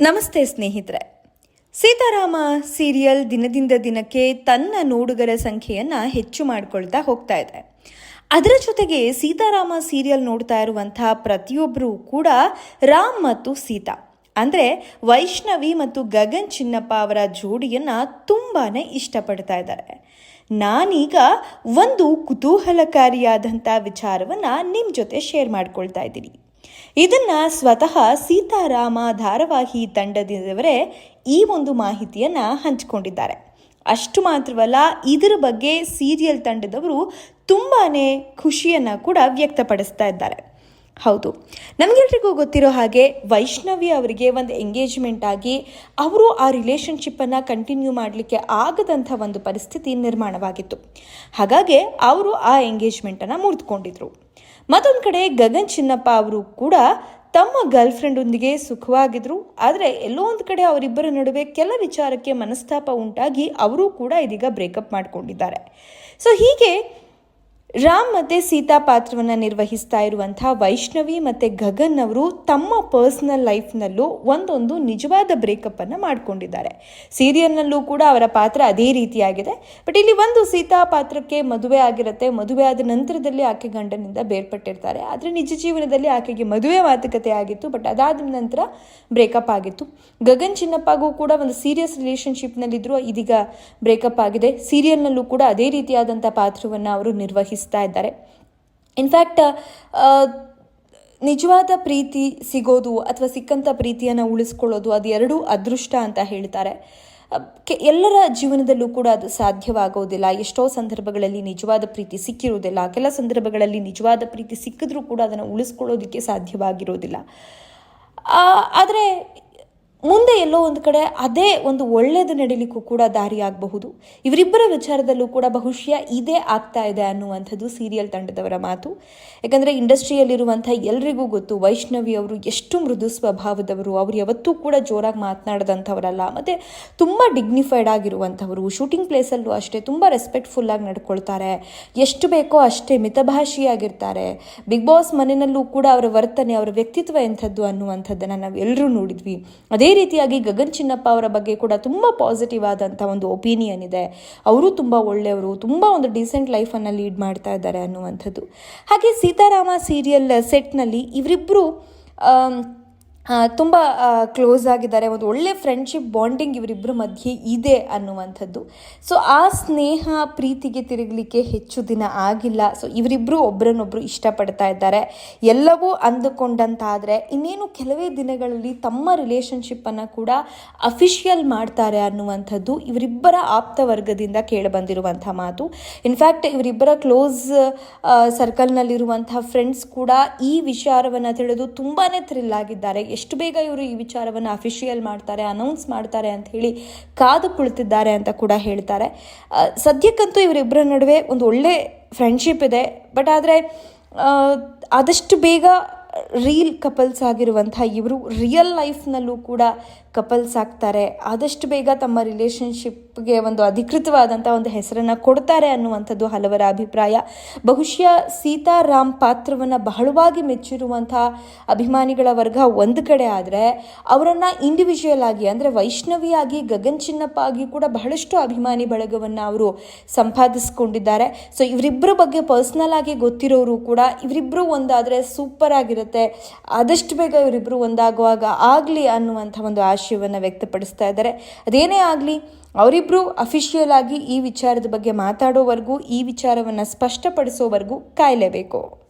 ನಮಸ್ತೆ ಸ್ನೇಹಿತರೆ. ಸೀತಾರಾಮ ಸೀರಿಯಲ್ ದಿನದಿಂದ ದಿನಕ್ಕೆ ತನ್ನ ನೋಡುಗರ ಸಂಖ್ಯೆಯನ್ನು ಹೆಚ್ಚು ಮಾಡಿಕೊಳ್ತಾ ಹೋಗ್ತಾ ಇದೆ. ಅದರ ಜೊತೆಗೆ ಸೀತಾರಾಮ ಸೀರಿಯಲ್ ನೋಡ್ತಾ ಇರುವಂತಹ ಪ್ರತಿಯೊಬ್ಬರೂ ಕೂಡ ರಾಮ್ ಮತ್ತು ಸೀತಾ, ಅಂದರೆ ವೈಷ್ಣವಿ ಮತ್ತು ಗಗನ್ ಚಿನ್ನಪ್ಪ ಅವರ ಜೋಡಿಯನ್ನು ತುಂಬಾ ಇಷ್ಟಪಡ್ತಾ ಇದ್ದಾರೆ. ನಾನೀಗ ಒಂದು ಕುತೂಹಲಕಾರಿಯಾದಂಥ ವಿಚಾರವನ್ನು ನಿಮ್ಮ ಜೊತೆ ಶೇರ್ ಮಾಡ್ಕೊಳ್ತಾ ಇದ್ದೀನಿ. ಇದನ್ನ ಸ್ವತಃ ಸೀತಾರಾಮ ಧಾರಾವಾಹಿ ತಂಡದವರೇ ಈ ಒಂದು ಮಾಹಿತಿಯನ್ನ ಹಂಚಿಕೊಂಡಿದ್ದಾರೆ. ಅಷ್ಟು ಮಾತ್ರವಲ್ಲ, ಇದರ ಬಗ್ಗೆ ಸೀರಿಯಲ್ ತಂಡದವರು ತುಂಬಾ ಖುಷಿಯನ್ನು ಕೂಡ ವ್ಯಕ್ತಪಡಿಸ್ತಾ ಇದ್ದಾರೆ. ಹೌದು. ನಮಗೆಲ್ರಿಗೂ ಗೊತ್ತಿರೋ ಹಾಗೆ ವೈಷ್ಣವಿ ಅವರಿಗೆ ಒಂದು ಎಂಗೇಜ್ಮೆಂಟ್ ಆಗಿ ಅವರು ಆ ರಿಲೇಷನ್ಶಿಪ್ಪನ್ನು ಕಂಟಿನ್ಯೂ ಮಾಡಲಿಕ್ಕೆ ಆಗದಂಥ ಒಂದು ಪರಿಸ್ಥಿತಿ ನಿರ್ಮಾಣವಾಗಿತ್ತು. ಹಾಗಾಗಿ ಅವರು ಆ ಎಂಗೇಜ್ಮೆಂಟನ್ನು ಮುರಿದುಕೊಂಡಿದ್ರು. ಮತ್ತೊಂದು ಕಡೆ ಗಗನ್ ಚಿನ್ನಪ್ಪ ಅವರು ಕೂಡ ತಮ್ಮ ಗರ್ಲ್ ಫ್ರೆಂಡೊಂದಿಗೆ ಸುಖವಾಗಿದ್ರು. ಆದರೆ ಎಲ್ಲೋ ಒಂದು ಕಡೆ ಅವರಿಬ್ಬರ ನಡುವೆ ಕೆಲ ವಿಚಾರಕ್ಕೆ ಮನಸ್ತಾಪ ಉಂಟಾಗಿ ಅವರೂ ಕೂಡ ಇದೀಗ ಬ್ರೇಕಪ್ ಮಾಡಿಕೊಂಡಿದ್ದಾರೆ. ಸೊ ಹೀಗೆ ರಾಮ್ ಮತ್ತು ಸೀತಾ ಪಾತ್ರವನ್ನು ನಿರ್ವಹಿಸ್ತಾ ಇರುವಂಥ ವೈಷ್ಣವಿ ಮತ್ತು ಗಗನ್ ಅವರು ತಮ್ಮ ಪರ್ಸ್ನಲ್ ಲೈಫ್ನಲ್ಲೂ ಒಂದೊಂದು ನಿಜವಾದ ಬ್ರೇಕಪ್ಪನ್ನು ಮಾಡಿಕೊಂಡಿದ್ದಾರೆ. ಸೀರಿಯಲ್ನಲ್ಲೂ ಕೂಡ ಅವರ ಪಾತ್ರ ಅದೇ ರೀತಿಯಾಗಿದೆ. ಬಟ್ ಇಲ್ಲಿ ಒಂದು ಸೀತಾ ಪಾತ್ರಕ್ಕೆ ಮದುವೆ ಆಗಿರುತ್ತೆ. ಮದುವೆ ಆದ ನಂತರದಲ್ಲಿ ಆಕೆ ಗಂಡನಿಂದ ಬೇರ್ಪಟ್ಟಿರ್ತಾರೆ. ಆದರೆ ನಿಜ ಜೀವನದಲ್ಲಿ ಆಕೆಗೆ ಮದುವೆ ಮಾತುಕತೆ ಆಗಿತ್ತು. ಬಟ್ ಅದಾದ ನಂತರ ಬ್ರೇಕಪ್ ಆಗಿತ್ತು. ಗಗನ್ ಚಿನ್ನಪ್ಪಗೂ ಕೂಡ ಒಂದು ಸೀರಿಯಸ್ ರಿಲೇಷನ್ಶಿಪ್ನಲ್ಲಿದ್ದರೂ ಇದೀಗ ಬ್ರೇಕಪ್ ಆಗಿದೆ. ಸೀರಿಯಲ್ನಲ್ಲೂ ಕೂಡ ಅದೇ ರೀತಿಯಾದಂಥ ಪಾತ್ರವನ್ನು ಅವರು ನಿರ್ವಹಿಸ್ತಾರೆ ಇದ್ದಾರೆ. ಇನ್ಫ್ಯಾಕ್ಟ್ ನಿಜವಾದ ಪ್ರೀತಿ ಸಿಗೋದು ಅಥವಾ ಸಿಕ್ಕಂಥ ಪ್ರೀತಿಯನ್ನು ಉಳಿಸ್ಕೊಳ್ಳೋದು ಅದು ಎರಡೂ ಅದೃಷ್ಟ ಅಂತ ಹೇಳ್ತಾರೆ. ಎಲ್ಲರ ಜೀವನದಲ್ಲೂ ಕೂಡ ಅದು ಸಾಧ್ಯವಾಗೋದಿಲ್ಲ. ಎಷ್ಟೋ ಸಂದರ್ಭಗಳಲ್ಲಿ ನಿಜವಾದ ಪ್ರೀತಿ ಸಿಕ್ಕಿರೋದಿಲ್ಲ. ಕೆಲ ಸಂದರ್ಭಗಳಲ್ಲಿ ನಿಜವಾದ ಪ್ರೀತಿ ಸಿಕ್ಕಿದ್ರೂ ಕೂಡ ಅದನ್ನು ಉಳಿಸ್ಕೊಳ್ಳೋದಕ್ಕೆ ಸಾಧ್ಯವಾಗಿರೋದಿಲ್ಲ. ಆದರೆ ಮುಂದೆ ಎಲ್ಲೋ ಒಂದು ಕಡೆ ಅದೇ ಒಂದು ಒಳ್ಳೆಯದು ನಡೀಲಿಕ್ಕೂ ಕೂಡ ದಾರಿಯಾಗಬಹುದು ಇವರಿಬ್ಬರ ವಿಚಾರದಲ್ಲೂ ಕೂಡ ಬಹುಶಃ ಇದೇ ಆಗ್ತಾ ಇದೆ ಅನ್ನುವಂಥದ್ದು ಸೀರಿಯಲ್ ತಂಡದವರ ಮಾತು. ಯಾಕಂದರೆ ಇಂಡಸ್ಟ್ರಿಯಲ್ಲಿರುವಂಥ ಎಲ್ರಿಗೂ ಗೊತ್ತು ವೈಷ್ಣವಿ ಅವರು ಎಷ್ಟು ಮೃದು ಸ್ವಭಾವದವರು. ಅವರು ಯಾವತ್ತೂ ಕೂಡ ಜೋರಾಗಿ ಮಾತನಾಡದಂಥವರಲ್ಲ. ಮತ್ತು ತುಂಬ ಡಿಗ್ನಿಫೈಡ್ ಆಗಿರುವಂಥವರು. ಶೂಟಿಂಗ್ ಪ್ಲೇಸಲ್ಲೂ ಅಷ್ಟೇ ತುಂಬ ರೆಸ್ಪೆಕ್ಟ್ಫುಲ್ಲಾಗಿ ನಡ್ಕೊಳ್ತಾರೆ. ಎಷ್ಟು ಬೇಕೋ ಅಷ್ಟೇ ಮಿತಭಾಷಿಯಾಗಿರ್ತಾರೆ. ಬಿಗ್ ಬಾಸ್ ಮನೆಯಲ್ಲೂ ಕೂಡ ಅವರ ವರ್ತನೆ, ಅವರ ವ್ಯಕ್ತಿತ್ವ ಎಂಥದ್ದು ಅನ್ನುವಂಥದ್ದನ್ನು ನಾವು ಎಲ್ಲರೂ ನೋಡಿದ್ವಿ. ಅದೇ ರೀತಿಯಾಗಿ ಗಗನ್ ಚಿನ್ನಪ್ಪ ಅವರ ಬಗ್ಗೆ ಕೂಡ ತುಂಬ ಪಾಸಿಟಿವ್ ಆದಂಥ ಒಂದು ಒಪಿನಿಯನ್ ಇದೆ. ಅವರು ತುಂಬ ಒಳ್ಳೆಯವರು, ತುಂಬ ಒಂದು ಡೀಸೆಂಟ್ ಲೈಫನ್ನು ಲೀಡ್ ಮಾಡ್ತಾ ಇದ್ದಾರೆ ಅನ್ನುವಂಥದ್ದು. ಹಾಗೆ ಸೀತಾರಾಮ ಸೀರಿಯಲ್ ಸೆಟ್ನಲ್ಲಿ ಇವರಿಬ್ಬರು ತುಂಬ ಕ್ಲೋಸ್ ಆಗಿದ್ದಾರೆ. ಒಂದು ಒಳ್ಳೆ ಫ್ರೆಂಡ್ಶಿಪ್ ಬಾಂಡಿಂಗ್ ಇವರಿಬ್ಬರ ಮಧ್ಯೆ ಇದೆ ಅನ್ನುವಂಥದ್ದು. ಸೊ ಆ ಸ್ನೇಹ ಪ್ರೀತಿಗೆ ತಿರುಗಲಿಕ್ಕೆ ಹೆಚ್ಚು ದಿನ ಆಗಿಲ್ಲ. ಸೊ ಇವರಿಬ್ಬರು ಒಬ್ಬರನ್ನೊಬ್ಬರು ಇಷ್ಟಪಡ್ತಾ ಇದ್ದಾರೆ. ಎಲ್ಲವೂ ಅಂದುಕೊಂಡಂತಾದರೆ ಇನ್ನೇನು ಕೆಲವೇ ದಿನಗಳಲ್ಲಿ ತಮ್ಮ ರಿಲೇಷನ್ಶಿಪ್ಪನ್ನು ಕೂಡ ಅಫಿಷಿಯಲ್ ಮಾಡ್ತಾರೆ ಅನ್ನುವಂಥದ್ದು ಇವರಿಬ್ಬರ ಆಪ್ತ ವರ್ಗದಿಂದ ಕೇಳಿಬಂದಿರುವಂಥ ಮಾತು. ಇನ್ಫ್ಯಾಕ್ಟ್ ಇವರಿಬ್ಬರ ಕ್ಲೋಸ್ ಸರ್ಕಲ್ನಲ್ಲಿರುವಂಥ ಫ್ರೆಂಡ್ಸ್ ಕೂಡ ಈ ವಿಚಾರವನ್ನು ತಿಳಿದು ತುಂಬಾ ಥ್ರಿಲ್ ಆಗಿದ್ದಾರೆ. ಎಷ್ಟು ಬೇಗ ಇವರು ಈ ವಿಚಾರವನ್ನು ಅಫಿಷಿಯಲ್ ಮಾಡ್ತಾರೆ ಅನೌನ್ಸ್ ಮಾಡ್ತಾರೆ ಅಂತ ಹೇಳಿ ಕಾದು ಕುಳಿತಿದ್ದಾರೆ ಅಂತ ಕೂಡ ಹೇಳ್ತಾರೆ. ಸದ್ಯಕ್ಕಂತೂ ಇವರಿಬ್ಬರ ನಡುವೆ ಒಂದು ಒಳ್ಳೆ ಫ್ರೆಂಡ್ಶಿಪ್ ಇದೆ. ಬಟ್ ಆದರೆ ಆದಷ್ಟು ಬೇಗ ರೀಲ್ ಕಪಲ್ಸ್ ಆಗಿರುವಂಥ ಇವರು ರಿಯಲ್ ಲೈಫ್ನಲ್ಲೂ ಕೂಡ ಕಪಲ್ಸ್ ಆಗ್ತಾರೆ. ಆದಷ್ಟು ಬೇಗ ತಮ್ಮ ರಿಲೇಷನ್ಶಿಪ್ಗೆ ಒಂದು ಅಧಿಕೃತವಾದಂಥ ಒಂದು ಹೆಸರನ್ನು ಕೊಡ್ತಾರೆ ಅನ್ನುವಂಥದ್ದು ಹಲವರ ಅಭಿಪ್ರಾಯ. ಬಹುಶಃ ಸೀತಾರಾಮ್ ಪಾತ್ರವನ್ನು ಬಹಳವಾಗಿ ಮೆಚ್ಚಿರುವಂಥ ಅಭಿಮಾನಿಗಳ ವರ್ಗ ಒಂದು ಕಡೆ ಆದರೆ ಅವರನ್ನು ಇಂಡಿವಿಜುವಲ್ ಆಗಿ ಅಂದರೆ ವೈಷ್ಣವಿಯಾಗಿ ಗಗನ್ ಚಿನ್ನಪ್ಪ ಆಗಿ ಕೂಡ ಬಹಳಷ್ಟು ಅಭಿಮಾನಿ ಬಳಗವನ್ನು ಅವರು ಸಂಪಾದಿಸ್ಕೊಂಡಿದ್ದಾರೆ. ಸೊ ಇವರಿಬ್ಬರ ಬಗ್ಗೆ ಪರ್ಸ್ನಲ್ ಆಗಿ ಗೊತ್ತಿರೋರು ಕೂಡ ಇವರಿಬ್ಬರು ಒಂದಾದರೆ ಸೂಪರ್ ಆಗಿರುತ್ತೆ ಆದಷ್ಟು ಬೇಗ ಇವರಿಬ್ಬರು ಒಂದಾಗುವಾಗ ಆಗಲಿ ಅನ್ನುವಂಥ ಒಂದು ಆಶೆ ಆಶಯವನ್ನು ವ್ಯಕ್ತಪಡಿಸ್ತಾ ಇದ್ದಾರೆ. ಅದೇನೇ ಆಗಲಿ ಅವರಿಬ್ಬರು ಅಫಿಷಿಯಲ್ ಆಗಿ ಈ ವಿಚಾರದ ಬಗ್ಗೆ ಮಾತಾಡೋವರೆಗೂ, ಈ ವಿಚಾರವನ್ನು ಸ್ಪಷ್ಟಪಡಿಸೋವರೆಗೂ ಕಾಯಲೇಬೇಕು.